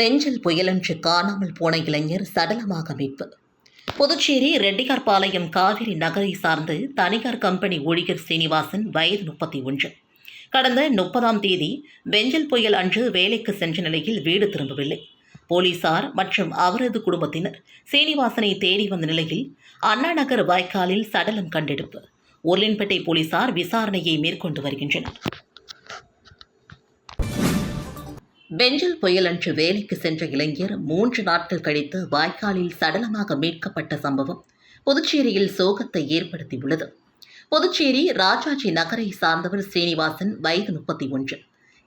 பெஞ்சல் புயலன்று காணாமல் போன இளைஞர் சடலமாக மீட்பு. புதுச்சேரி ரெட்டிகார்பாளையம் காவிரி நகரை சார்ந்து தனியார் கம்பெனி ஊழியர் சீனிவாசன் வயது முப்பத்தி ஒன்று. கடந்த முப்பதாம் தேதி பெஞ்சல் புயல் அன்று வேலைக்கு சென்ற நிலையில் வீடு திரும்பவில்லை. போலீசார் மற்றும் அவரது குடும்பத்தினர் சீனிவாசனை தேடி வந்த நிலையில் அண்ணா நகர் வாய்க்காலில் சடலம் கண்டெடுப்பு. உருளின்பேட்டை போலீசார் விசாரணையை மேற்கொண்டு வருகின்றனர். பெஞ்சில் புயல் அன்று வேலைக்கு சென்ற இளைஞர் மூன்று நாட்கள் கழித்து வாய்க்காலில் சடலமாக மீட்கப்பட்ட சம்பவம் புதுச்சேரியில் சோகத்தை ஏற்படுத்தியுள்ளது. புதுச்சேரி ராஜாஜி நகரை சார்ந்தவர் ஸ்ரீனிவாசன் வயது முப்பத்தி ஒன்று.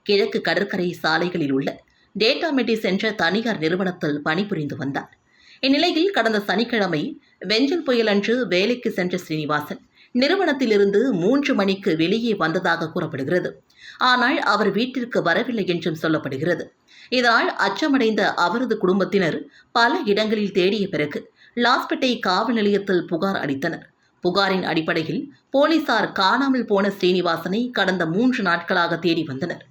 கிழக்கு கடற்கரை சாலைகளில் உள்ள டேட்டா மெட்டிஸ் என்ற தனியார் நிறுவனத்தில் பணிபுரிந்து வந்தார். இந்நிலையில் கடந்த சனிக்கிழமை வெஞ்சல் புயல் அன்று வேலைக்கு சென்ற ஸ்ரீனிவாசன் நிறுவனத்திலிருந்து மூன்று மணிக்கு வெளியே வந்ததாக கூறப்படுகிறது. ஆனால் அவர் வீட்டிற்கு வரவில்லை என்றும் சொல்லப்படுகிறது. இதனால் அச்சமடைந்த அவரது குடும்பத்தினர் பல இடங்களில் தேடிய பிறகு லாஸ்பேட்டை காவல் நிலையத்தில் புகார் அளித்தனர். புகாரின் அடிப்படையில் போலீசார் காணாமல் போன ஸ்ரீனிவாசனை கடந்த மூன்று நாட்களாக தேடி வந்தனர்.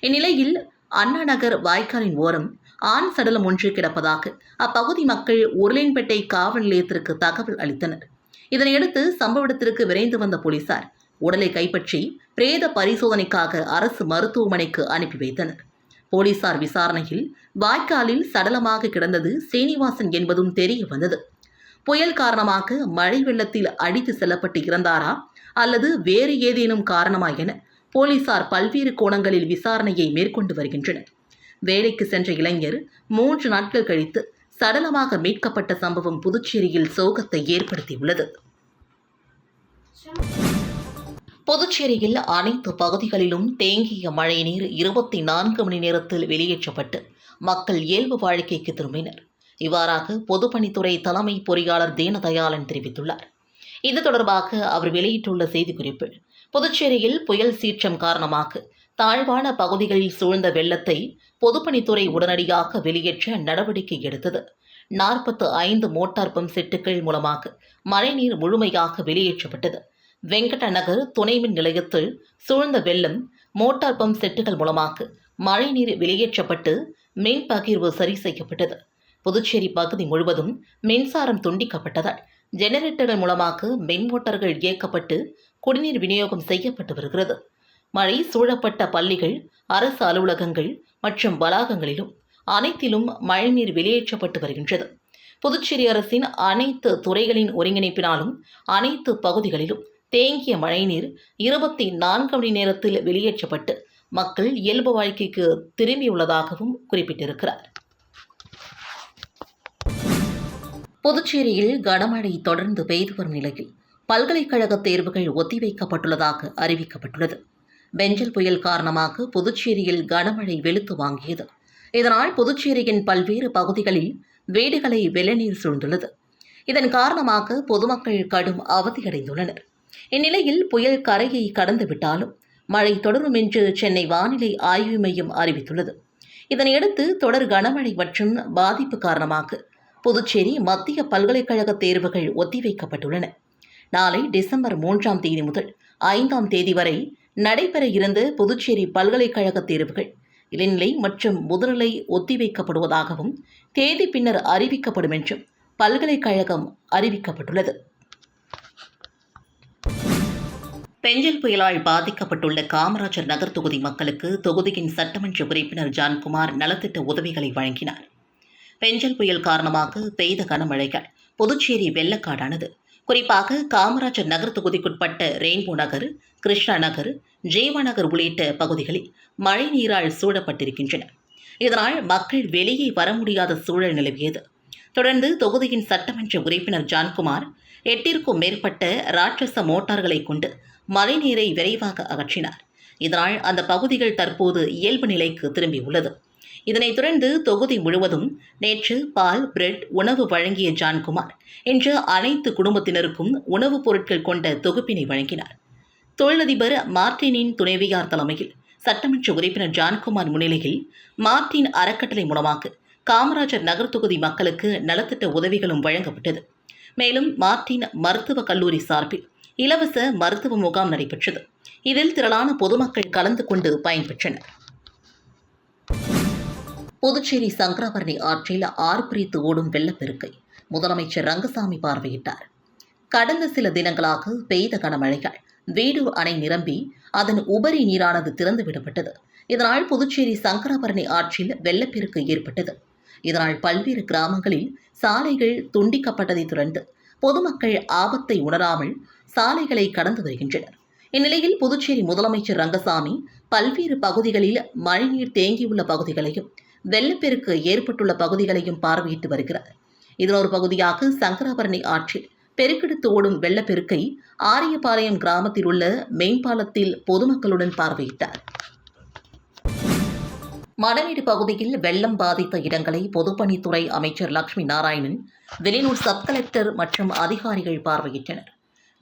இந்நிலையில் அண்ணா நகர் வாய்க்காலின் ஓரம் ஆண் சடலம் ஒன்று கிடப்பதாக அப்பகுதி மக்கள் உருளைன்பேட்டை காவல் நிலையத்திற்கு தகவல் அளித்தனர். இதனையடுத்து சம்பவ இடத்திற்கு விரைந்து வந்த போலீசார் உடலை கைப்பற்றி பிரேத பரிசோதனைக்காக அரசு மருத்துவமனைக்கு அனுப்பி வைத்தனர். போலீசார் விசாரணையில் வாய்க்காலில் சடலமாக கிடந்தது ஸ்ரீனிவாசன் என்பதும் தெரிய வந்தது. புயல் காரணமாக மழை வெள்ளத்தில் அடித்து செல்லப்பட்டு இறந்தாரா அல்லது வேறு ஏதேனும் காரணமா என போலீசார் பல்வேறு கோணங்களில் விசாரணையை மேற்கொண்டு வருகின்றனர். வேலைக்கு சென்ற இளைஞர் மூன்று நாட்கள் கழித்து சடலமாக மீட்கப்பட்ட சம்பவம் புதுச்சேரியில் சோகத்தை ஏற்படுத்தியுள்ளது. புதுச்சேரியில் அனைத்து பகுதிகளிலும் தேங்கிய மழைநீர் இருபத்தி நான்கு மணி நேரத்தில் வெளியேற்றப்பட்டு மக்கள் இயல்பு வாழ்க்கைக்கு திரும்பினர். இவ்வாறாக பொதுப்பணித்துறை தலைமை பொறியாளர் தீனதயாளன் தெரிவித்துள்ளார். இது தொடர்பாக அவர் வெளியிட்டுள்ள செய்திக்குறிப்பில் புதுச்சேரியில் புயல் சீற்றம் காரணமாக தாழ்வான பகுதிகளில் சூழ்ந்த வெள்ளத்தை பொதுப்பணித்துறை உடனடியாக வெளியேற்ற நடவடிக்கை எடுத்தது. நாற்பத்து ஐந்து மோட்டார் பம்ப் செட்டுகள் மூலமாக மழைநீர் முழுமையாக வெளியேற்றப்பட்டது. வெங்கடநகர் துணை மின் நிலையத்தில் சூழ்ந்த வெள்ளம் மோட்டார் பம்ப் செட்டுகள் மூலமாக மழைநீர் வெளியேற்றப்பட்டு மின் பகிர்வு சரி செய்யப்பட்டது. புதுச்சேரி பகுதி முழுவதும் மின்சாரம் துண்டிக்கப்பட்டதால் ஜெனரேட்டர்கள் மூலமாக மின் மோட்டார்கள் இயக்கப்பட்டு குடிநீர் விநியோகம் செய்யப்பட்டு வருகிறது. மழை சூழப்பட்ட பள்ளிகள் அரசு அலுவலகங்கள் மற்றும் வளாகங்களிலும் அனைத்திலும் மழைநீர் வெளியேற்றப்பட்டு வருகின்றது. புதுச்சேரி அரசின் அனைத்து துறைகளின் ஒருங்கிணைப்பினாலும் அனைத்து பகுதிகளிலும் தேங்கிய மழைநீர் இருபத்தி நான்கு மணி நேரத்தில் வெளியேற்றப்பட்டு மக்கள் இயல்பு வாழ்க்கைக்கு திரும்பியுள்ளதாகவும் குறிப்பிட்டிருக்கிறார். புதுச்சேரியில் கனமழை தொடர்ந்து பெய்து வரும் நிலையில் பல்கலைக்கழக தேர்வுகள் ஒத்திவைக்கப்பட்டுள்ளதாக அறிவிக்கப்பட்டுள்ளது. பெஞ்சல் புயல் காரணமாக புதுச்சேரியில் கனமழை வெளுத்து வாங்கியது. இதனால் புதுச்சேரியின் பல்வேறு பகுதிகளில் வீடுகளை வெள்ளநீர் சூழ்ந்துள்ளது. இதன் காரணமாக பொதுமக்கள் கடும் அவதியடைந்துள்ளனர். இந்நிலையில் புயல் கரையை கடந்து விட்டாலும் மழை தொடரும் என்று சென்னை வானிலை ஆய்வு மையம் அறிவித்துள்ளது. இதனையடுத்து தொடர் கனமழை மற்றும் பாதிப்பு காரணமாக புதுச்சேரி மத்திய பல்கலைக்கழக தேர்வுகள் ஒத்திவைக்கப்பட்டுள்ளன. நாளை டிசம்பர் மூன்றாம் தேதி முதல் ஐந்தாம் தேதி வரை நடைபெற இருந்த புதுச்சேரி பல்கலைக்கழக தேர்வுகள் இளநிலை மற்றும் முதுநிலை ஒத்திவைக்கப்படுவதாகவும் தேதி பின்னர் அறிவிக்கப்படும் என்றும் பல்கலைக்கழகம் அறிவிக்கப்பட்டுள்ளது. பெஞ்சல் புயலால் பாதிக்கப்பட்டுள்ள காமராஜர் நகர் தொகுதி மக்களுக்கு தொகுதியின் சட்டமன்ற உறுப்பினர் ஜான்குமார் நலத்திட்ட உதவிகளை வழங்கினார். பெஞ்சல் புயல் காரணமாக பெய்த கனமழைகள் புதுச்சேரி வெள்ளக்காடானது. குறிப்பாக காமராஜர் நகர் தொகுதிக்குட்பட்ட ரெயின்போ நகர் கிருஷ்ணா நகர் ஜீவா நகர் உள்ளிட்ட பகுதிகளில் மழை நீரால் சூழப்பட்டிருக்கின்றன. இதனால் மக்கள் வெளியே வர முடியாத சூழல் நிலவியது. தொடர்ந்து தொகுதியின் சட்டமன்ற உறுப்பினர் ஜான்குமார் எட்டிற்கும் மேற்பட்ட ராட்சச மோட்டார்களை கொண்டு மழைநீரை விரைவாக அகற்றினார். இதனால் அந்த பகுதிகள் தற்போது இயல்பு நிலைக்கு திரும்பியுள்ளது. இதனைத் தொடர்ந்து தொகுதி முழுவதும் நேற்று பால் பிரெட் உணவு வழங்கிய ஜான்குமார் இன்று அனைத்து குடும்பத்தினருக்கும் உணவுப் பொருட்கள் கொண்ட தொகுப்பினை வழங்கினார். தொழிலதிபர் மார்டினின் துணைவியார் தலைமையில் சட்டமன்ற உறுப்பினர் ஜான்குமார் முன்னிலையில் மார்டின் அறக்கட்டளை மூலமாக காமராஜர் நகர் தொகுதி மக்களுக்கு நலத்திட்ட உதவிகளும் வழங்கப்பட்டது. மேலும் மார்டின் மருத்துவக் கல்லூரி சார்பில் இலவச மருத்துவ முகாம் நடைபெற்றது. இதில் திரளான பொதுமக்கள் கலந்து கொண்டு பயன்பெற்றனர். புதுச்சேரி சங்கராபரணி ஆற்றில் ஆறு பிரித்து ஓடும் வெள்ளப்பெருக்கை முதலமைச்சர் ரங்கசாமி பார்வையிட்டார். கடந்த சில தினங்களாக பெய்த கனமழையால் வேடூர் அணை நிரம்பி அதன் உபரி நீரானது திறந்து விடப்பட்டது. இதனால் புதுச்சேரி சங்கராபரணி ஆற்றில் வெள்ளப்பெருக்கு ஏற்பட்டது. இதனால் பல்வேறு கிராமங்களில் சாலைகள் துண்டிக்கப்பட்டதைத் தொடர்ந்து பொதுமக்கள் ஆபத்தை உணராமல் சாலைகளை கடந்து வருகின்றனர். இந்நிலையில் புதுச்சேரி முதலமைச்சர் ரங்கசாமி பல்வேறு பகுதிகளில் மழைநீர் தேங்கியுள்ள பகுதிகளையும் வெள்ளப்பெருக்கு ஏற்பட்டுள்ள பகுதிகளையும் பார்வையிட்டு வருகிறார். இதன் ஒரு பகுதியாக சங்கராபரணி ஆற்றில் பெருக்கெடுத்து ஓடும் வெள்ளப்பெருக்கை ஆரியபாளையம் கிராமத்தில் உள்ள மேம்பாலத்தில் பொதுமக்களுடன் பார்வையிட்டார். மணமேடு பகுதியில் வெள்ளம் பாதித்த இடங்களை பொதுப்பணித்துறை அமைச்சர் லட்சுமி நாராயணன் வெளியூர் சப் கலெக்டர் மற்றும் அதிகாரிகள் பார்வையிட்டனர்.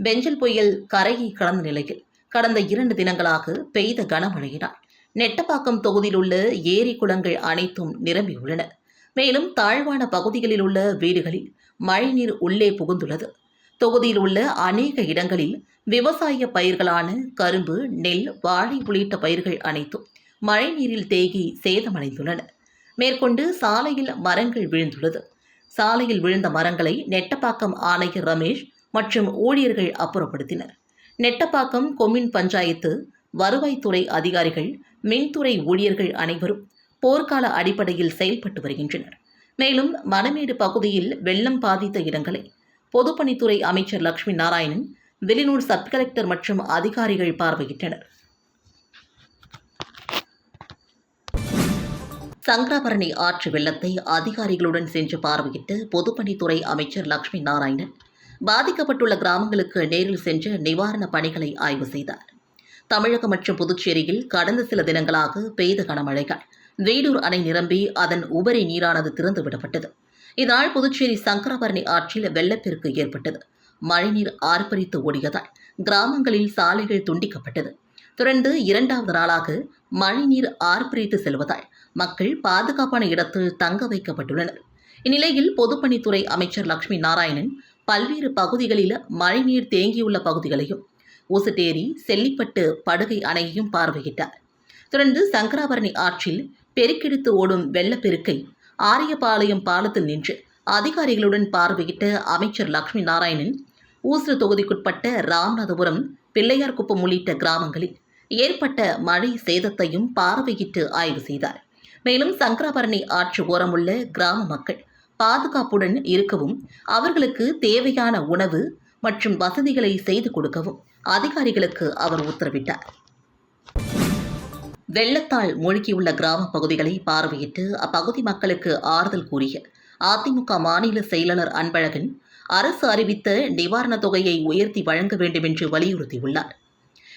பெஞ்சல் புயல் கரையை கடந்த நிலையில் கடந்த இரண்டு தினங்களாக பெய்த கனமழையினால் நெட்டப்பாக்கம் தொகுதியில் உள்ள ஏரி குளங்கள் அனைத்தும் நிரம்பியுள்ளன மேலும் தாழ்வான பகுதிகளில் உள்ள வீடுகளில் மழைநீர் உள்ளே புகுந்துள்ளது. தொகுதியில் உள்ள அநேக இடங்களில் விவசாய பயிர்களான கரும்பு நெல் வாழை உள்ளிட்ட பயிர்கள் அனைத்தும் மழைநீரில் தேகி சேதமடைந்துள்ளன. மேற்கொண்டு சாலையில் மரங்கள் விழுந்துள்ளது. சாலையில் விழுந்த மரங்களை நெட்டப்பாக்கம் ஆணையர் ரமேஷ் மற்றும் ஊழியர்கள் அப்புறப்படுத்தினர். நெட்டப்பாக்கம் கொம்யூன் பஞ்சாயத்து வருவாய்த்துறை அதிகாரிகள் மின்துறை ஊழியர்கள் அனைவரும் போர்க்கால அடிப்படையில் செயல்பட்டு வருகின்றனர். மேலும் மணமேடு பகுதியில் வெள்ளம் பாதித்த இடங்களை பொதுப்பணித்துறை அமைச்சர் லட்சுமி நாராயணன் வெளியூர் சப் கலெக்டர் மற்றும் அதிகாரிகள் பார்வையிட்டனர். சங்கராபரணி ஆற்று வெள்ளத்தை அதிகாரிகளுடன் சென்று பார்வையிட்டு பொதுப்பணித்துறை அமைச்சர் லட்சுமி நாராயணன் பாதிக்கப்பட்டுள்ள கிராமங்களுக்கு நேரில் சென்று நிவாரணப் பணிகளை ஆய்வு செய்தார். தமிழகம் மற்றும் புதுச்சேரியில் கடந்த சில தினங்களாக பெய்த கனமழைகள். வேடூர் அணை நிரம்பி அதன் உபரி நீரானது திறந்து விடப்பட்டது இதனால் புதுச்சேரி சங்கராபரணி ஆற்றில் வெள்ளப்பெருக்கு ஏற்பட்டது. மழைநீர் ஆர்ப்பரித்து ஓடியதால் கிராமங்களில் சாலைகள் துண்டிக்கப்பட்டது. தொடர்ந்து இரண்டாவது நாளாக மழைநீர் ஆர்ப்பரித்து செல்வதால் மக்கள் பாதுகாப்பான இடத்தில் தங்க வைக்கப்பட்டுள்ளனர். இந்நிலையில் பொதுப்பணித்துறை அமைச்சர் லட்சுமி நாராயணன் பல்வேறு பகுதிகளில் மழைநீர் தேங்கியுள்ள பகுதிகளையும் ஊசுட்டேரி செல்லிப்பட்டு படுகை அணையையும் பார்வையிட்டார். தொடர்ந்து சங்கராபரணி ஆற்றில் பெருக்கெடுத்து ஓடும் வெள்ளப்பெருக்கை ஆரியபாளையம் பாலத்தில் நின்று அதிகாரிகளுடன் பார்வையிட்ட அமைச்சர் லட்சுமி நாராயணன் ஊசுறு தொகுதிக்குட்பட்ட ராமநாதபுரம் பிள்ளையார்குப்பம் உள்ளிட்ட கிராமங்களில் ஏற்பட்ட மழை சேதத்தையும் பார்வையிட்டு ஆய்வு செய்தார். மேலும் சங்கராபரணி ஆற்று ஓரமுள்ள கிராம மக்கள் பாதுகாப்புடன் இருக்கவும் அவர்களுக்கு தேவையான உணவு மற்றும் வசதிகளை செய்து கொடுக்கவும் அதிகாரிகளுக்கு அவர் உத்தரவிட்டார். வெள்ளத்தால் மூழ்கியுள்ள கிராம பகுதிகளை பார்வையிட்டு அப்பகுதி மக்களுக்கு ஆறுதல் கூறிய அதிமுக மாநில செயலாளர் அன்பழகன் அரசு அறிவித்த நிவாரணத் தொகையை உயர்த்தி வழங்க வேண்டும் என்று வலியுறுத்தியுள்ளார்.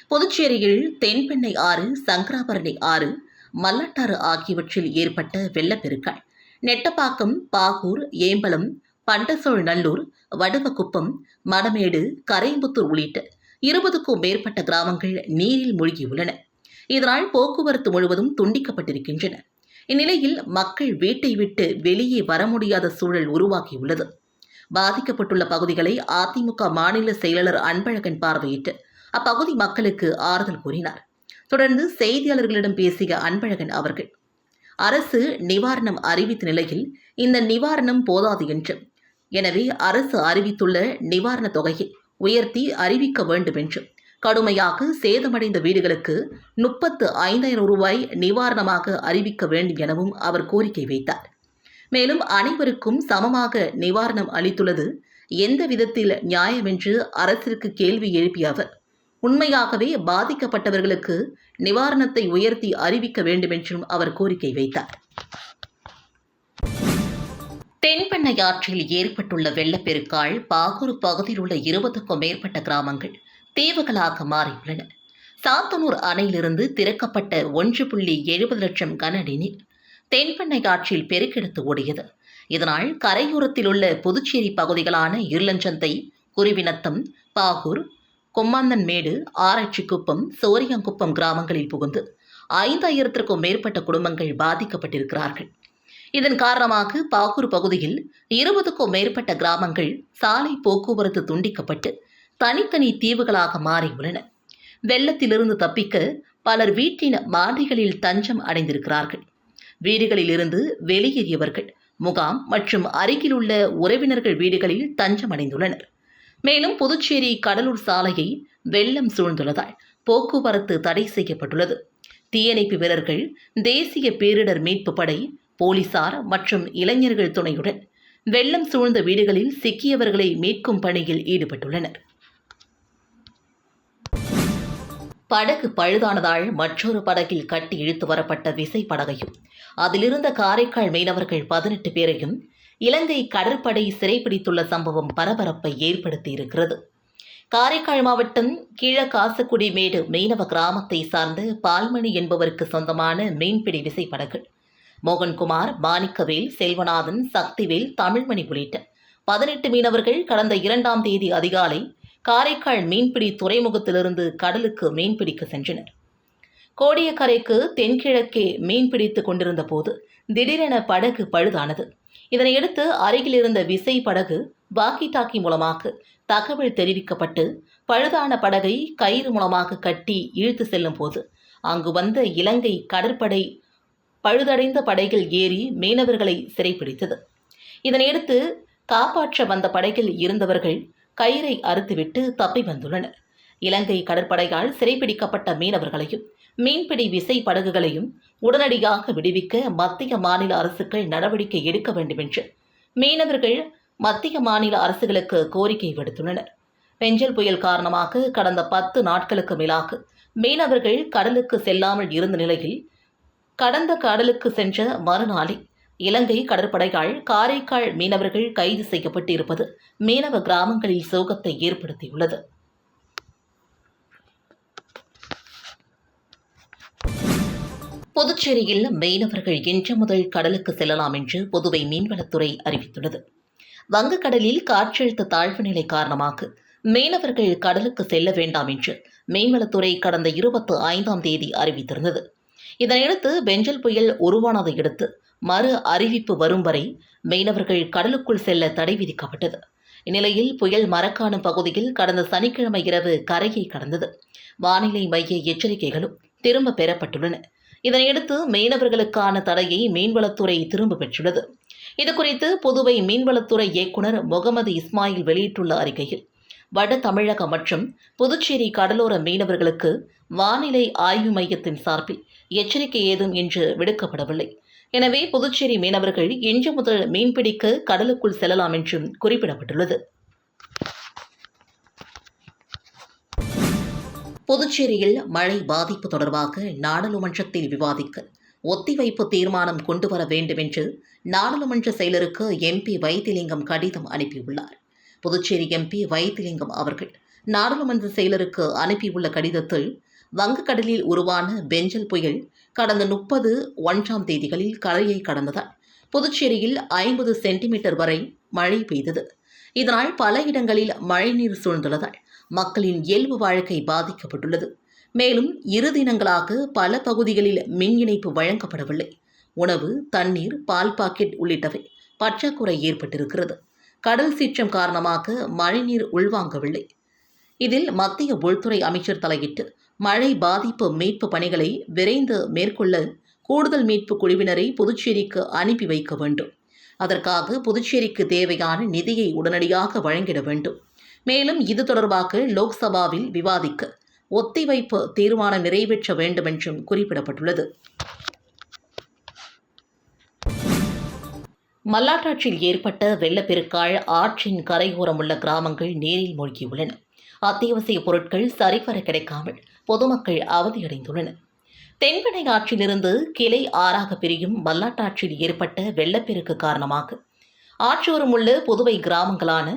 புதுச்சேரியில் தென்பெண்ணை ஆறு சங்கராபரணி ஆறு மல்லாட்டாறு ஆகியவற்றில் ஏற்பட்ட வெள்ளப்பெருக்கள். நெட்டப்பாக்கம் பாகூர் ஏம்பலம் பண்டசோழ் நல்லூர் வடவக்குப்பம் மடமேடு கரையம்புத்தூர் உள்ளிட்ட இருபதுக்கும் மேற்பட்ட கிராமங்கள் நீரில் மூழ்கியுள்ளன. இதனால் போக்குவரத்து முழுவதும் துண்டிக்கப்பட்டிருக்கின்றன. இந்நிலையில் மக்கள் வீட்டை விட்டு வெளியே வர முடியாத சூழல் உருவாகியுள்ளது. பாதிக்கப்பட்டுள்ள பகுதிகளை அதிமுக மாநில செயலாளர் அன்பழகன் பார்வையிட்டு அப்பகுதி மக்களுக்கு ஆறுதல் கூறினார். தொடர்ந்து செய்தியாளர்களிடம் பேசிய அன்பழகன் அவர்கள் அரசு நிவாரணம் அறிவித்த நிலையில் இந்த நிவாரணம் போதாது என்றும் எனவே அரசு அறிவித்துள்ள நிவாரணத் தொகையை உயர்த்தி அறிவிக்க வேண்டும் என்றும் கடுமையாக சேதமடைந்த வீடுகளுக்கு முப்பத்து ஐந்தாயிரம் ரூபாய் நிவாரணமாக அறிவிக்க வேண்டும் எனவும் அவர் கோரிக்கை வைத்தார். மேலும் அனைவருக்கும் சமமாக நிவாரணம் அளித்துள்ளது எந்த விதத்தில் நியாயமென்று அரசிற்கு கேள்வி எழுப்பிய அவர் உண்மையாகவே பாதிக்கப்பட்டவர்களுக்கு நிவாரணத்தை உயர்த்தி அறிவிக்க வேண்டுமென்றும் அவர் கோரிக்கை வைத்தார். தென்பெண்ணை ஆற்றில் ஏற்பட்டுள்ள வெள்ளப்பெருக்கால் பாகூர் பகுதியில் உள்ள இருபதுக்கும் மேற்பட்ட கிராமங்கள் தீவுகளாக மாறியுள்ளன. சாத்தனூர் அணையிலிருந்து திறக்கப்பட்ட ஒன்று புள்ளி எழுபது லட்சம் கனஅடி நீர் தென்பெண்ணை ஆற்றில் பெருக்கெடுத்து ஓடியது. இதனால் கரையோரத்தில் உள்ள புதுச்சேரி பகுதிகளான இருளஞ்சந்தை குருவினத்தம் பாகூர் கொம்மாந்தன்மேடு ஆராய்ச்சிக்குப்பம் சோரியங்குப்பம் கிராமங்களில் புகுந்து ஐந்தாயிரத்திற்கும் மேற்பட்ட குடும்பங்கள் பாதிக்கப்பட்டிருக்கிறார்கள். இதன் காரணமாக பாகூர் பகுதியில் இருபதுக்கும் மேற்பட்ட கிராமங்கள் சாலை போக்குவரத்து துண்டிக்கப்பட்டு தனித்தனி தீவுகளாக மாறியுள்ளன வெள்ளத்திலிருந்து தப்பிக்க பலர் வீட்டின் மாடிகளில் தஞ்சம் அடைந்திருக்கிறார்கள். வீடுகளிலிருந்து வெளியேறியவர்கள் முகாம் மற்றும் அருகிலுள்ள உறவினர்கள் வீடுகளில் தஞ்சம் அடைந்துள்ளனர். மேலும் புதுச்சேரி கடலூர் சாலையை வெள்ளம் சூழ்ந்துள்ளதால் போக்குவரத்து தடை செய்யப்பட்டுள்ளது. தீயணைப்பு வீரர்கள் தேசிய பேரிடர் மீட்பு படை போலீசார் மற்றும் இளைஞர்கள் துணையுடன் வெள்ளம் சூழ்ந்த வீடுகளில் சிக்கியவர்களை மீட்கும் பணியில் ஈடுபட்டுள்ளனர். படகு பழுதானதால் மற்றொரு படகில் கட்டி இழுத்து வரப்பட்ட விசை படகையும் அதிலிருந்த காரைக்கால் மீனவர்கள் பதினெட்டு பேரையும் இலங்கை கடற்படை சிறைப்பிடித்துள்ள சம்பவம் பரபரப்பை ஏற்படுத்தியிருக்கிறது. காரைக்கால் மாவட்டம் கீழகாசக்குடி மேடு மீனவ கிராமத்தை சார்ந்த பால்மணி என்பவருக்கு சொந்தமான மீன்பிடி விசைப்படகு மோகன்குமார் மாணிக்கவேல் செல்வநாதன் சக்திவேல் தமிழ்மணி உள்ளிட்ட பதினெட்டு மீனவர்கள் கடந்த இரண்டாம் தேதி அதிகாலை காரைக்கால் மீன்பிடி துறைமுகத்திலிருந்து கடலுக்கு மீன்பிடிக்க சென்றனர். கோடியக்கரைக்கு தென்கிழக்கே மீன்பிடித்துக் கொண்டிருந்த போது திடீரென படகு பழுதானது. இதனையடுத்து அருகில் இருந்த விசை படகு வாக்கி டாக்கி மூலமாக தகவல் தெரிவிக்கப்பட்டு பழுதான படகை கயிறு மூலமாக கட்டி இழுத்து செல்லும் போது அங்கு வந்த இலங்கை கடற்படை பழுதடைந்த படைகள் ஏறி மீனவர்களை சிறைப்பிடித்தது. இதனையடுத்து காப்பாற்ற வந்த படகில் இருந்தவர்கள் கயிறை அறுத்துவிட்டு தப்பி வந்துள்ளனர். இலங்கை கடற்படையால் சிறைப்பிடிக்கப்பட்ட மீனவர்களையும் மீன்பிடி விசை படகுகளையும் உடனடியாக விடுவிக்க மத்திய மாநில அரசுகள் நடவடிக்கை எடுக்க வேண்டும் என்று மீனவர்கள் மத்திய மாநில அரசுகளுக்கு கோரிக்கை விடுத்துள்ளனர். பெஞ்சல் புயல் காரணமாக கடந்த பத்து நாட்களுக்கு மேலாக மீனவர்கள் கடலுக்கு செல்லாமல் இருந்த நிலையில் கடந்த கடலுக்கு சென்ற மறுநாளில் இலங்கை கடற்படையால் காரைக்கால் மீனவர்கள் கைது செய்யப்பட்டு இருப்பது மீனவ கிராமங்களில் சோகத்தை ஏற்படுத்தியுள்ளது. புதுச்சேரியில் மீனவர்கள் இன்று முதல் கடலுக்கு செல்லலாம் என்று புதுவை மீன்வளத்துறை அறிவித்துள்ளது. வங்கக்கடலில் காற்றழுத்த தாழ்வு நிலை காரணமாக மீனவர்கள் கடலுக்கு செல்ல வேண்டாம் என்று மீன்வளத்துறை கடந்த இருபத்தி ஐந்தாம் தேதி அறிவித்திருந்தது. இதனையடுத்து பெஞ்சல் புயல் உருவானதை அடுத்து மறு அறிவிப்பு வரும் வரை மீனவர்கள் கடலுக்குள் செல்ல தடை விதிக்கப்பட்டது. இந்நிலையில் புயல் மரக்காணும் பகுதியில் கடந்த சனிக்கிழமை இரவு கரையை கடந்தது. வானிலை மைய எச்சரிக்கைகளும் திரும்ப பெறப்பட்டுள்ளன. இதனையடுத்து மீனவர்களுக்கான தடையை மீன்வளத்துறை திரும்ப பெற்றுள்ளது. இதுகுறித்து புதுவை மீன்வளத்துறை இயக்குநர் முகமது இஸ்மாயில் வெளியிட்டுள்ள அறிக்கையில் வட தமிழகம் மற்றும் புதுச்சேரி கடலோர மீனவர்களுக்கு வானிலை ஆய்வு மையத்தின் சார்பில் எச்சரிக்கை ஏதும் இன்று விடுக்கப்படவில்லை. எனவே புதுச்சேரி மீனவர்கள் இன்று முதல் மீன்பிடிக்க கடலுக்குள் செல்லலாம் என்றும் குறிப்பிடப்பட்டுள்ளது. புதுச்சேரியில் மழை பாதிப்பு தொடர்பாக நாடாளுமன்றத்தில் விவாதிக்க ஒத்திவைப்பு தீர்மானம் கொண்டு வர வேண்டும் என்று நாடாளுமன்ற செயலருக்கு எம்பி வைத்திலிங்கம் கடிதம் அனுப்பியுள்ளார். புதுச்சேரி எம்பி வைத்திலிங்கம் அவர்கள் நாடாளுமன்ற செயலருக்கு அனுப்பியுள்ள கடிதத்தில் வங்கக்கடலில் உருவான பெஞ்சல் புயல் கடந்த முப்பது ஒன்றாம் தேதிகளில் கரையை கடந்ததால் புதுச்சேரியில் ஐம்பது சென்டிமீட்டர் வரை மழை பெய்தது. இதனால் பல இடங்களில் மழைநீர் சூழ்ந்துள்ளதால் மக்களின் இயல்பு வாழ்க்கை பாதிக்கப்பட்டுள்ளது. மேலும் இரு தினங்களாக பல பகுதிகளில் மின் இணைப்பு வழங்கப்படவில்லை. உணவு தண்ணீர் பால் பாக்கெட் உள்ளிட்டவை பற்றாக்குறை ஏற்பட்டிருக்கிறது. கடல் சீற்றம் காரணமாக மழைநீர் உள்வாங்கவில்லை. இதில் மத்திய உள்துறை அமைச்சர் தலையிட்டு மழை பாதிப்பு மீட்பு பணிகளை விரைந்து மேற்கொள்ள கூடுதல் மீட்பு குழுவினரை புதுச்சேரிக்கு அனுப்பி வைக்க வேண்டும். அதற்காக புதுச்சேரிக்கு தேவையான நிதியை உடனடியாக வழங்கிட வேண்டும். மேலும் இது தொடர்பாக லோக்சபாவில் விவாதிக்க ஒத்திவைப்பு தீர்மானம் நிறைவேற்ற வேண்டும் என்றும் குறிப்பிடப்பட்டுள்ளது. மல்லாட்டாற்றில் ஏற்பட்ட வெள்ளப்பெருக்கால் ஆற்றின் கரையோரம் உள்ள கிராமங்கள் நீரில் மூழ்கியுள்ளன. அத்தியாவசிய பொருட்கள் சரிவர கிடைக்காமல் பொதுமக்கள் அவதியடைந்துள்ளனர் தென்பெண்ணை ஆற்றிலிருந்து கிளை ஆறாக பிரியும் மல்லாட்டாற்றில் ஏற்பட்ட வெள்ளப்பெருக்கு காரணமாக ஆற்றோரம் உள்ள புதுவை கிராமங்களான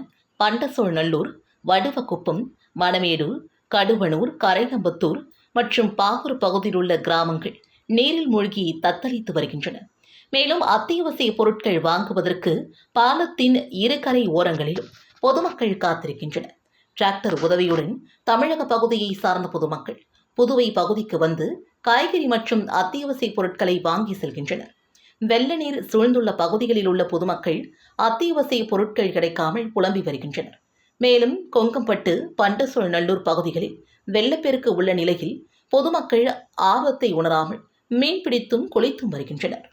பண்டசோழ்நல்லூர் வடுவக்குப்பம் மணமேடு கடுவனூர் கரையம்பத்தூர் மற்றும் பாகூர் பகுதியில் உள்ள கிராமங்கள் நீரில் மூழ்கி தத்தளித்து வருகின்றன. மேலும் அத்தியாவசிய பொருட்கள் வாங்குவதற்கு பாலத்தின் இரு கரை ஓரங்களிலும் பொதுமக்கள் காத்திருக்கின்றனர். டிராக்டர் உதவியுடன் தமிழக பகுதியை சார்ந்த பொதுமக்கள் புதுவை பகுதிக்கு வந்து காய்கறி மற்றும் அத்தியாவசிய பொருட்களை வாங்கி செல்கின்றனர். வெள்ள நீர் சூழ்ந்துள்ள பகுதிகளில் உள்ள பொதுமக்கள் அத்தியாவசிய பொருட்கள் கிடைக்காமல் புலம்பி வருகின்றனர். மேலும் கொங்கம்பட்டு பண்டசோல் நல்லூர் பகுதிகளில் வெள்ளப்பெருக்கு உள்ள நிலையில் பொதுமக்கள் ஆபத்தை உணராமல் மீன்பிடித்தும் குளித்தும் வருகின்றனர்.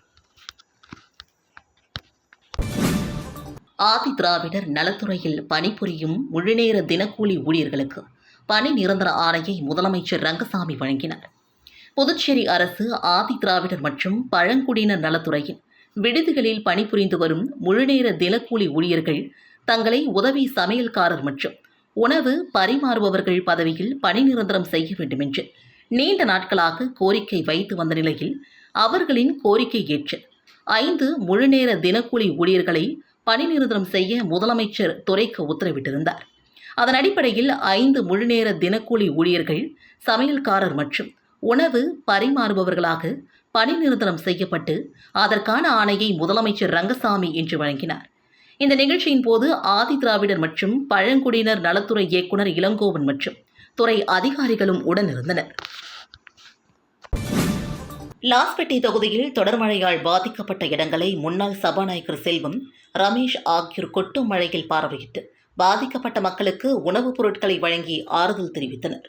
ஆதி திராவிடர் நலத்துறையில் பணிபுரியும் முழுநேர தினக்கூலி ஊழியர்களுக்கு பணி நிரந்தர ஆணையை முதலமைச்சர் ரங்கசாமி வழங்கினார். புதுச்சேரி அரசு ஆதி திராவிடர் மற்றும் பழங்குடியினர் நலத்துறையின் விடுதிகளில் பணிபுரிந்து வரும் முழுநேர தினக்கூலி ஊழியர்கள் தங்களை உதவி சமையல்காரர் மற்றும் உணவு பரிமாறுபவர்கள் பதவியில் பணி நிரந்தரம் செய்ய வேண்டும் என்று நீண்ட நாட்களாக கோரிக்கை வைத்து வந்த நிலையில் அவர்களின் கோரிக்கை ஏற்று ஐந்து முழுநேர தினக்கூலி ஊழியர்களை பணி நிரந்தரம் செய்ய முதலமைச்சர் துறைக்கு உத்தரவிட்டிருந்தார். அதன் அடிப்படையில் ஐந்து முழுநேர தினக்கூலி ஊழியர்கள் சமையல்காரர் மற்றும் உணவு பரிமாறுபவர்களாக பணி நிரந்தரம் செய்யப்பட்டு அதற்கான ஆணையை முதலமைச்சர் ரங்கசாமி இன்று வழங்கினார். இந்த நிகழ்ச்சியின் போது ஆதி திராவிடர் மற்றும் பழங்குடியினர் நலத்துறை இயக்குனர் இளங்கோவன் மற்றும் துறை அதிகாரிகளும் உடனிருந்தனர். லாஸ்பேட்டை தொகுதியில் தொடர் மழையால் பாதிக்கப்பட்ட இடங்களை முன்னாள் சபாநாயகர் செல்வம் ரமேஷ் ஆகியோர் கொட்டும் மழையில் பார்வையிட்டு பாதிக்கப்பட்ட மக்களுக்கு உணவுப் பொருட்களை வழங்கி ஆறுதல் தெரிவித்தனர்.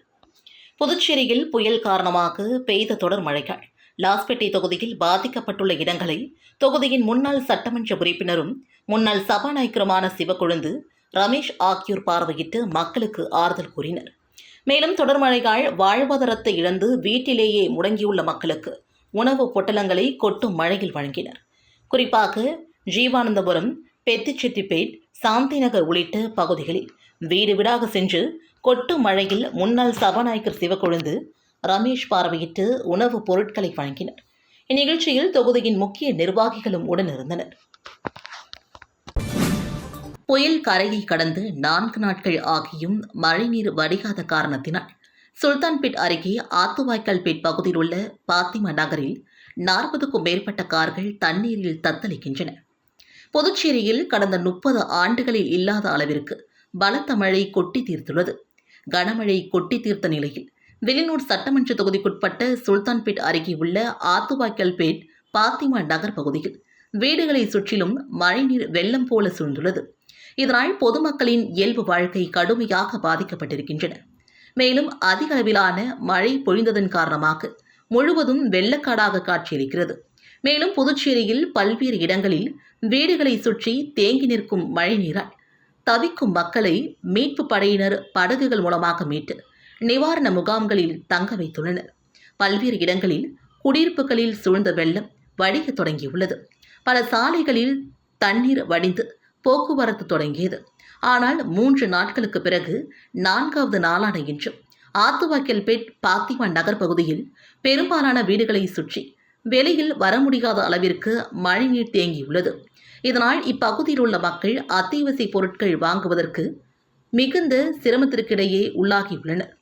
புதுச்சேரியில் புயல் காரணமாக பெய்த தொடர் மழைகள். லாஸ்பேட்டை தொகுதியில் பாதிக்கப்பட்டுள்ள இடங்களை தொகுதியின் முன்னாள் சட்டமன்ற உறுப்பினரும் முன்னாள் சபாநாயகருமான சிவக்கொழுந்து ரமேஷ் ஆகியோர் பார்வையிட்டு மக்களுக்கு ஆறுதல் கூறினர். மேலும் தொடர் மழையால் வாழ்வாதாரத்தை இழந்து வீட்டிலேயே முடங்கியுள்ள மக்களுக்கு உணவு பொட்டலங்களை கொட்டும் மழையில் வழங்கினர். குறிப்பாக ஜீவானந்தபுரம் பெத்திச்செட்டிப்பேட் சாந்திநகர் உள்ளிட்ட பகுதிகளில் வீடு வீடாக சென்று கொட்டு மழையில் முன்னாள் சபாநாயகர் சிவக்கொழுந்து ரமேஷ் பார்வையிட்டு உணவுப் பொருட்களை வழங்கினர். இந்நிகழ்ச்சியில் தொகுதியின் முக்கிய நிர்வாகிகளும் உடனிருந்தனர். புயல் கரையை கடந்து நான்கு நாட்கள் ஆகியும் மழைநீர் வடிகாத காரணத்தினால் சுல்தான்பேட் அருகே ஆத்துவாய்க்கால்பேட் பகுதியில் உள்ள பாத்திமா நகரில் நாற்பதுக்கும் மேற்பட்ட கார்கள் தண்ணீரில் தத்தளிக்கின்றன. புதுச்சேரியில் கடந்த முப்பது ஆண்டுகளில் இல்லாத அளவிற்கு பலத்த மழை கொட்டி தீர்த்துள்ளது. கனமழை கொட்டி தீர்த்த நிலையில் வெளிநூர் சட்டமன்ற தொகுதிக்குட்பட்ட சுல்தான்பேட் அருகே உள்ள ஆத்துவாய்க்கல்பேட் பாத்திமா நகர் பகுதியில் வீடுகளை சுற்றிலும் மழைநீர் வெள்ளம் போல சூழ்ந்துள்ளது. இதனால் பொதுமக்களின் இயல்பு வாழ்க்கை கடுமையாக பாதிக்கப்பட்டிருக்கின்றன. மேலும் அதிக அளவிலான மழை பொழிந்ததன் காரணமாக முழுவதும் வெள்ளக்காடாக காட்சியளிக்கிறது. மேலும் புதுச்சேரியில் பல்வேறு இடங்களில் வீடுகளை சுற்றி தேங்கி நிற்கும் மழைநீரால் தவிக்கும் மக்களை மீட்பு படையினர் படகுகள் மூலமாக மீட்டு நிவாரண முகாம்களில் தங்க வைத்துள்ளனர். பல்வேறு இடங்களில் குடியிருப்புகளில் சூழ்ந்த வெள்ளம் வடிய தொடங்கியுள்ளது. பல சாலைகளில் தண்ணீர் வடிந்து போக்குவரத்து தொடங்கியது. ஆனால் மூன்று நாட்களுக்கு பிறகு நான்காவது நாளான இன்றும் ஆத்துவாக்கல்பேட் பாத்திமா நகர் பகுதியில் பெரும்பாலான வீடுகளை சுற்றி வெளியில் வர முடியாத அளவிற்கு மழைநீர் தேங்கியுள்ளது. இதனால் இப்பகுதியில் உள்ள மக்கள் அத்தியாவசிய பொருட்கள் வாங்குவதற்கு மிகுந்த சிரமத்திற்கிடையே உள்ளாகியுள்ளனர்.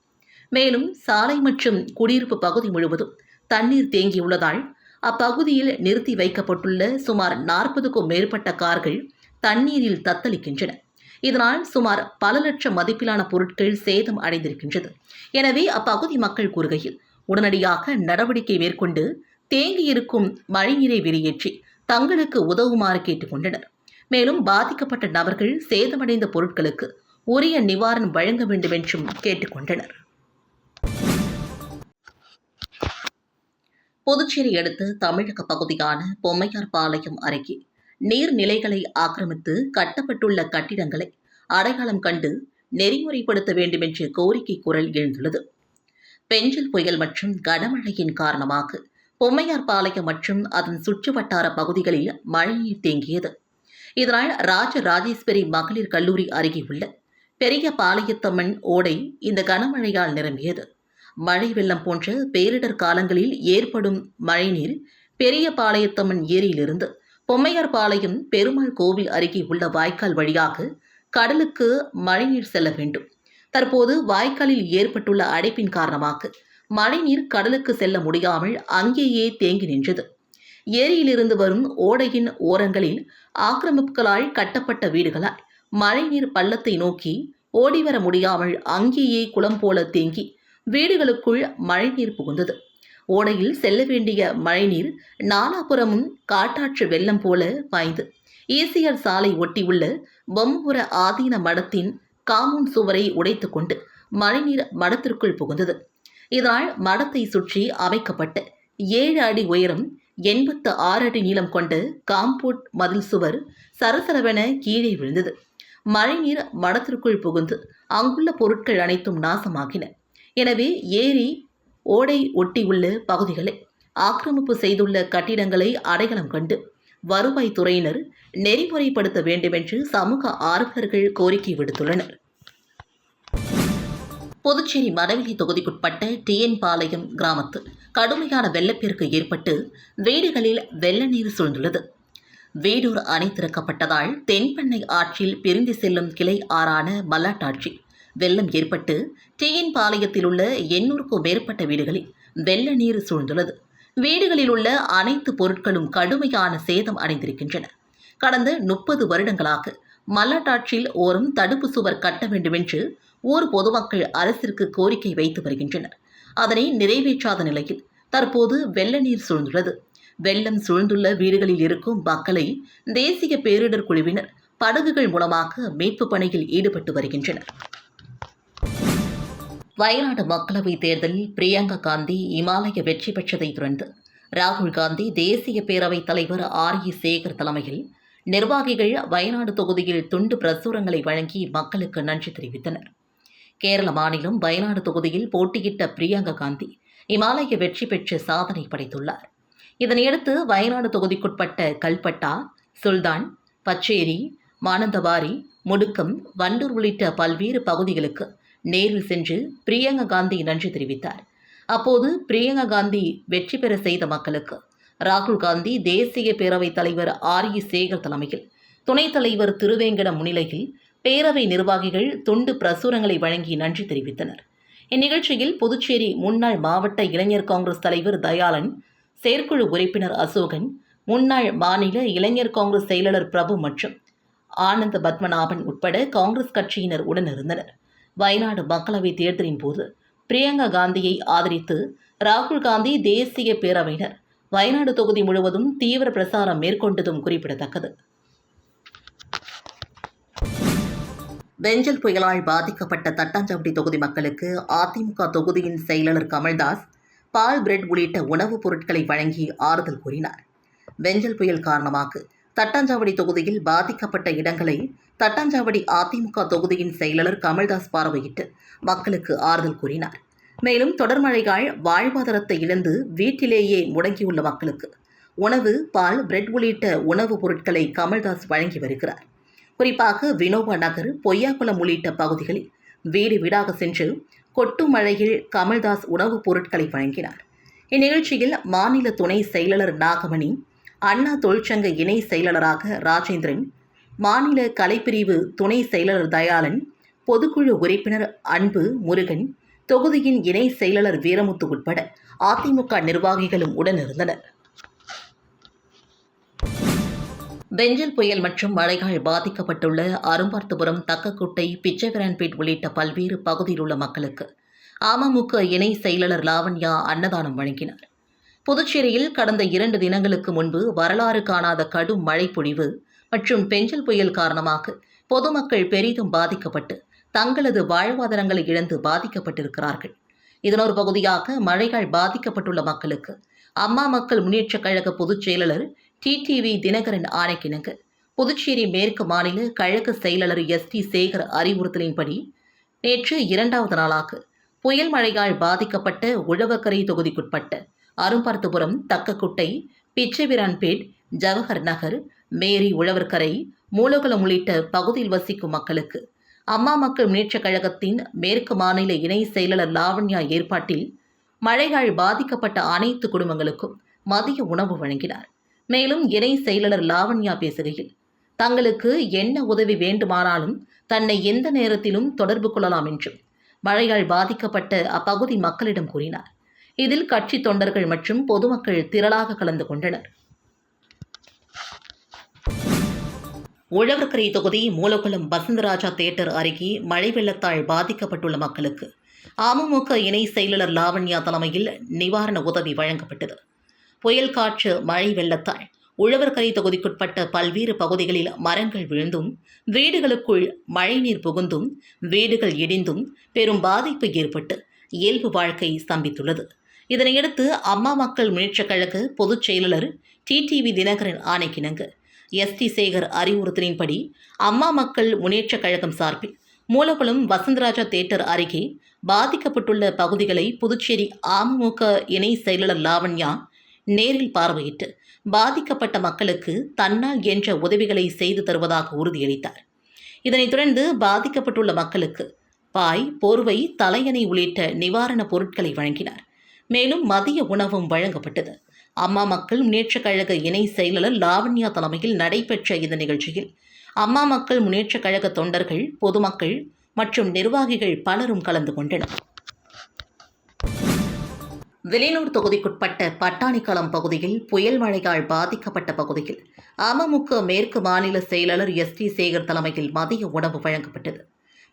மேலும் சாலை மற்றும் குடியிருப்பு பகுதி முழுவதும் தண்ணீர் தேங்கியுள்ளதால் அப்பகுதியில் நிறுத்தி வைக்கப்பட்டுள்ள சுமார் நாற்பதுக்கும் மேற்பட்ட கார்கள் தண்ணீரில் தத்தளிக்கின்றன. இதனால் சுமார் பல லட்சம் மதிப்பிலான பொருட்கள் சேதம் அடைந்திருக்கின்றது. எனவே அப்பகுதி மக்கள் கூறுகையில் உடனடியாக நடவடிக்கை மேற்கொண்டு தேங்கியிருக்கும் மழைநீரை வெளியேற்றி தங்களுக்கு உதவுமாறு கேட்டுக்கொண்டனர். மேலும் பாதிக்கப்பட்ட நபர்கள் சேதமடைந்த பொருட்களுக்கு உரிய நிவாரணம் வழங்க வேண்டும் என்றும் கேட்டுக்கொண்டனர். புதுச்சேரி அடுத்த தமிழக பகுதியான பொம்மையார் பாளையம் அருகே நீர்நிலைகளை ஆக்கிரமித்து கட்டப்பட்டுள்ள கட்டிடங்களை அடையாளம் கண்டு நெறிமுறைப்படுத்த வேண்டும் என்ற கோரிக்கை குரல் எழுந்துள்ளது. பெஞ்சல் புயல் மற்றும் கனமழையின் காரணமாக பொம்மையார்பாளையம் மற்றும் அதன் சுற்றுவட்டார பகுதிகளில் மழைநீர் தேங்கியது. இதனால் ராஜ ராஜேஸ்வரி மகளிர் கல்லூரி அருகே உள்ள பெரிய பாளையத்தம்மன் ஓடை இந்த கனமழையால் நிரம்பியது. மழை வெள்ளம் போன்ற பேரிடர் காலங்களில் ஏற்படும் மழைநீர் பெரிய பாளையத்தம்மன் ஏரியிலிருந்து பொம்மையார்பாளையம் பெருமாள் கோவில் அருகே உள்ள வாய்க்கால் வழியாக கடலுக்கு மழைநீர் செல்ல வேண்டும். தற்போது வாய்க்காலில் ஏற்பட்டுள்ள அடைப்பின் காரணமாக மழைநீர் கடலுக்கு செல்ல முடியாமல் அங்கேயே தேங்கி நின்றது. ஏரியிலிருந்து வரும் ஓடையின் ஓரங்களில் ஆக்கிரமிப்புகளால் கட்டப்பட்ட வீடுகளால் மழைநீர் பள்ளத்தை நோக்கி ஓடிவர முடியாமல் அங்கேயே குளம் போல தேங்கி வீடுகளுக்குள் மழைநீர் புகுந்தது. ஓடையில் செல்ல வேண்டிய மழைநீர் நாலாபுரமும் காட்டாற்று வெள்ளம் போல பாய்ந்து ஈசிஆர் சாலை ஒட்டியுள்ள பொம்புர ஆதீன மடத்தின் காமூன் சுவரை உடைத்துக்கொண்டு மழைநீர் மடத்திற்குள் புகுந்தது. இதனால் மடத்தை சுற்றி அமைக்கப்பட்ட ஏழு அடி உயரம் எண்பத்து ஆறு அடி நீளம் கொண்டு காம்பவுண்ட் மதில் சுவர் சரசரவென கீழே விழுந்தது. மழைநீர் மடத்திற்குள் புகுந்து அங்குள்ள பொருட்கள் அனைத்தும் நாசமாகின. எனவே ஏரி ஓடை ஒட்டியுள்ள பகுதிகளை ஆக்கிரமிப்பு செய்துள்ள கட்டிடங்களை அடையாளம் கண்டு வருவாய்த்துறையினர் நெறிமுறைப்படுத்த வேண்டுமென்று சமூக ஆர்வலர்கள் கோரிக்கை விடுத்துள்ளனர். புதுச்சேரி மரவெளி தொகுதிக்குட்பட்ட டிஎன் பாளையம் கிராமத்தில் கடுமையான வெள்ளப்பெருக்கு ஏற்பட்டு வீடுகளில் வெள்ள நீர் சூழ்ந்துள்ளது. வேடூர் அணை திறக்கப்பட்டதால் தென்பெண்ணை ஆற்றில் பிரிந்து செல்லும் கிளை ஆறான மல்லாட்டாட்சி. வெள்ளம் ஏற்பட்டு டிஎன் பாளையத்தில் உள்ள எண்ணூறுக்கும் மேற்பட்ட வீடுகளில் வெள்ள நீர் சூழ்ந்துள்ளது. வீடுகளில் உள்ள அனைத்து பொருட்களும் கடுமையான சேதம் அடைந்திருக்கின்றன. கடந்த முப்பது வருடங்களாக மல்லாட்டாற்றில் ஓரம் தடுப்பு சுவர் கட்ட வேண்டுமென்று ஊர் பொதுமக்கள் அரசிற்கு கோரிக்கை வைத்து வருகின்றனர். அதனை நிறைவேற்றாத நிலையில் தற்போது வெள்ள நீர் சூழ்ந்துள்ளது. வெள்ளம் சூழ்ந்துள்ள வீடுகளில் இருக்கும் மக்களை தேசிய பேரிடர் குழுவினர் படகுகள் மூலமாக மீட்பு பணியில் ஈடுபட்டு வருகின்றனர். வயநாடு மக்களவைத் தேர்தலில் பிரியங்கா காந்தி இமாலய வெற்றி பெற்றதைத் தொடர்ந்து ராகுல் காந்தி தேசிய பேரவைத் தலைவர் ஆர் இ சேகர் தலைமையில் நிர்வாகிகள் வயநாடு தொகுதியில் துண்டு பிரசுரங்களை வழங்கி மக்களுக்கு நன்றி தெரிவித்தனர். கேரள மாநிலம் வயநாடு தொகுதியில் போட்டியிட்ட பிரியங்கா காந்தி இமாலய வெற்றி பெற்று சாதனை படைத்துள்ளார். இதனையடுத்து வயநாடு தொகுதிக்குட்பட்ட கல்பட்டா சுல்தான் பச்சேரி மானந்தவாரி முடுக்கம் வண்டூர் உள்ளிட்ட பல்வேறு பகுதிகளுக்கு நேரில் சென்று பிரியங்கா காந்தி நன்றி தெரிவித்தார். அப்போது பிரியங்கா காந்தி வெற்றி பெற செய்த மக்களுக்கு ராகுல் காந்தி தேசிய பேரவைத் தலைவர் ஆர் இ சேகர் தலைமையில் துணைத் தலைவர் திருவேங்கட முன்னிலையில் பேரவை நிர்வாகிகள் துண்டு பிரசுரங்களை வழங்கி நன்றி தெரிவித்தனர். இந்நிகழ்ச்சியில் புதுச்சேரி முன்னாள் மாவட்ட இளைஞர் காங்கிரஸ் தலைவர் தயாளன் செயற்குழு உறுப்பினர் அசோகன் முன்னாள் மாநில இளைஞர் காங்கிரஸ் செயலாளர் பிரபு மற்றும் ஆனந்த பத்மநாபன் உட்பட காங்கிரஸ் கட்சியினர் உடனிருந்தனர். வயநாடு மக்களவைத் தேர்தலின் போது பிரியங்கா காந்தியை ஆதரித்து ராகுல் காந்தி தேசிய பேரவையினர். வயநாடு தொகுதி முழுவதும் தீவிர பிரசாரம் மேற்கொண்டதும் குறிப்பிடத்தக்கது. வெஞ்சல் புயலால் பாதிக்கப்பட்ட தட்டாஞ்சாவடி தொகுதி மக்களுக்கு அதிமுக தொகுதியின் செயலாளர் கமல்தாஸ் பால் பிரெட் உள்ளிட்ட உணவுப் பொருட்களை வழங்கி ஆறுதல் கூறினார். வெஞ்சல் புயல் காரணமாக தட்டாஞ்சாவடி தொகுதியில் பாதிக்கப்பட்ட இடங்களை தட்டாஞ்சாவடி அதிமுக தொகுதியின் செயலாளர் கமல்தாஸ் பார்வையிட்டு மக்களுக்கு ஆறுதல் கூறினார். மேலும் தொடர் மழையால் வாழ்வாதாரத்தை இழந்து வீட்டிலேயே முடங்கியுள்ள மக்களுக்கு உணவு பால் பிரெட் உள்ளிட்ட உணவுப் பொருட்களை கமல்தாஸ் வழங்கி வருகிறார். குறிப்பாக வினோபா நகர் பொய்யாக்குளம் உள்ளிட்ட பகுதிகளில் வீடு வீடாக சென்று கொட்டு மழையில் கமல்தாஸ் உணவுப் பொருட்களை வழங்கினார். இந்நிகழ்ச்சியில் மாநில துணை செயலாளர் நாகமணி அண்ணா தொழிற்சங்க இணை செயலாளராக ராஜேந்திரன் மாநில கலைப்பிரிவு துணை செயலாளர் தயாளன் பொதுக்குழு உறுப்பினர் அன்பு முருகன் தொகுதியின் இணை செயலாளர் வீரமுத்து உட்பட அதிமுக நிர்வாகிகளும் உடனிருந்தனர் பெஞ்சல் புயல் மற்றும் மழையால் பாதிக்கப்பட்டுள்ள அரும்பார்த்தபுரம் தக்கக்குட்டை பிச்சைவிரான்பேட் உள்ளிட்ட பல்வேறு பகுதியில் உள்ள மக்களுக்கு அமமுக இணை செயலாளர் லாவண்யா அன்னதானம் வழங்கினார். புதுச்சேரியில் கடந்த இரண்டு தினங்களுக்கு முன்பு வரலாறு காணாத கடும் மழை பொழிவு மற்றும் பெஞ்சல் புயல் காரணமாக பொதுமக்கள் பெரிதும் பாதிக்கப்பட்டு தங்களது வாழ்வாதாரங்களை இழந்து பாதிக்கப்பட்டிருக்கிறார்கள். இதனொரு பகுதியாக மழையால் பாதிக்கப்பட்டுள்ள மக்களுக்கு அம்மா மக்கள் முன்னேற்றக் கழக பொதுச் செயலாளர் டிடிவி தினகரன் ஆணைக்கிணங்க. புதுச்சேரி மேற்கு மாநில கழக செயலாளர் எஸ் டி சேகர் அறிவுறுத்தலின்படி நேற்று இரண்டாவது நாளாக புயல் மழையால் பாதிக்கப்பட்ட உழவக்கரை தொகுதிக்குட்பட்ட அரும்பார்த்தபுரம் தக்கக்குட்டை பிச்சைவிரான்பேட் ஜவஹர் நகர் மேரி உழவர்கரை மூலகுளம் உள்ளிட்ட பகுதியில் வசிக்கும் மக்களுக்கு அம்மா மக்கள் முன்னேற்றக் கழகத்தின் மேற்கு மாநில இணை செயலாளர் லாவண்யா ஏற்பாட்டில் மழையால் பாதிக்கப்பட்ட அனைத்து குடும்பங்களுக்கும் மதிய உணவு வழங்கினார். மேலும் இணை செயலர் லாவண்யா பேசுகையில் தங்களுக்கு என்ன உதவி வேண்டுமானாலும் தன்னை எந்த நேரத்திலும் தொடர்பு கொள்ளலாம் என்றும் மழையால் பாதிக்கப்பட்ட அப்பகுதி மக்களிடம் கூறினார். இதில் கட்சி தொண்டர்கள் மற்றும் பொதுமக்கள் திரளாக கலந்து கொண்டனர். உழவர்கரை தொகுதி மூலகுளம் வசந்தராஜா தேட்டர் அருகே மழை வெள்ளத்தால் பாதிக்கப்பட்டுள்ள மக்களுக்கு அமமுக இணை செயலாளர் லாவண்யா தலைமையில் நிவாரண உதவி வழங்கப்பட்டது. புயல் காற்று மழை வெள்ளத்தால். உழவர்கரை தொகுதிக்குட்பட்ட பல்வேறு பகுதிகளில் மரங்கள் விழுந்தும் வீடுகளுக்குள் மழைநீர் புகுந்தும் வீடுகள் இடிந்தும் பெரும் பாதிப்பு ஏற்பட்டு இயல்பு வாழ்க்கை ஸ்தம்பித்துள்ளது. இதனையடுத்து அம்மா மக்கள் முன்னேற்றக் கழக பொதுச் செயலாளர் டிடிவி தினகரன் ஆணைக்கிணங்க. எஸ்டி சேகர் அறிவுறுத்தலின்படி அம்மா மக்கள் முன்னேற்றக் கழகம் சார்பில் மூலகுளம் வசந்தராஜா தேட்டர் அருகே பாதிக்கப்பட்டுள்ள பகுதிகளை புதுச்சேரி அமமுக இணை செயலாளர் லாவண்யா நேரில் பார்வையிட்டு பாதிக்கப்பட்ட மக்களுக்கு தன்னால் என்ற உதவிகளை செய்து தருவதாக உறுதியளித்தார். இதனைத் தொடர்ந்து பாதிக்கப்பட்டுள்ள மக்களுக்கு பாய் போர்வை தலையணை உள்ளிட்ட நிவாரணப் பொருட்களை வழங்கினார். மேலும் மதிய உணவும் வழங்கப்பட்டது. அம்மா மக்கள் முன்னேற்றக் கழக இணை செயலாளர் லாவண்யா தலைமையில் நடைபெற்ற இந்த நிகழ்ச்சியில் அம்மா மக்கள் முன்னேற்றக் கழக தொண்டர்கள் பொதுமக்கள் மற்றும் நிர்வாகிகள் பலரும் கலந்து கொண்டனர். வெளியூர் தொகுதிக்குட்பட்ட பட்டாணிக்களம் பகுதியில் புயல் மழையால் பாதிக்கப்பட்ட பகுதியில் அமமுக மேற்கு மாநில செயலாளர் எஸ் டி சேகர் தலைமையில் மதிய உணவு வழங்கப்பட்டது.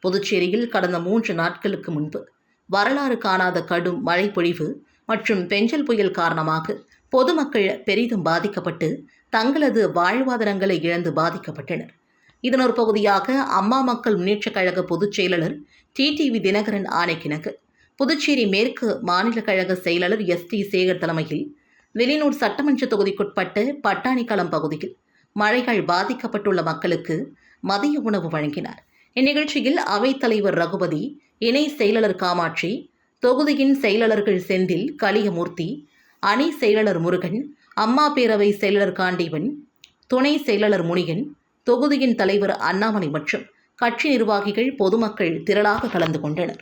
புதுச்சேரியில் கடந்த மூன்று நாட்களுக்கு முன்பு வரலாறு காணாத கடும் மழை பொழிவு மற்றும் பெஞ்சல் புயல் காரணமாக பொதுமக்கள் பெரிதும் பாதிக்கப்பட்டு தங்களது வாழ்வாதாரங்களை இழந்து பாதிக்கப்பட்டனர். இதன் ஒரு பகுதியாக அம்மா மக்கள் முன்னேற்றக் கழக பொதுச் செயலாளர் டிடிவி தினகரன் ஆணைக்கிணக்கு புதுச்சேரி மேற்கு மாநில கழக செயலாளர் எஸ் டி சேகர் தலைமையில் வெளிநூர் சட்டமன்ற தொகுதிக்குட்பட்ட பட்டாணிக்களம் பகுதியில் மழைகள் பாதிக்கப்பட்டுள்ள மக்களுக்கு மதிய உணவு வழங்கினார். இந்நிகழ்ச்சியில் அவைத்தலைவர் ரகுபதி இணை செயலாளர் காமாட்சி தொகுதியின் செயலாளர்கள் செந்தில் கலியமூர்த்தி அணி செயலாளர் முருகன் அம்மா பேரவை செயலாளர் காண்டீவன் துணை செயலாளர் முனியன் தொகுதியின் தலைவர் அண்ணாமலை மற்றும் கட்சி நிர்வாகிகள் பொதுமக்கள் திரளாக கலந்து கொண்டனர்.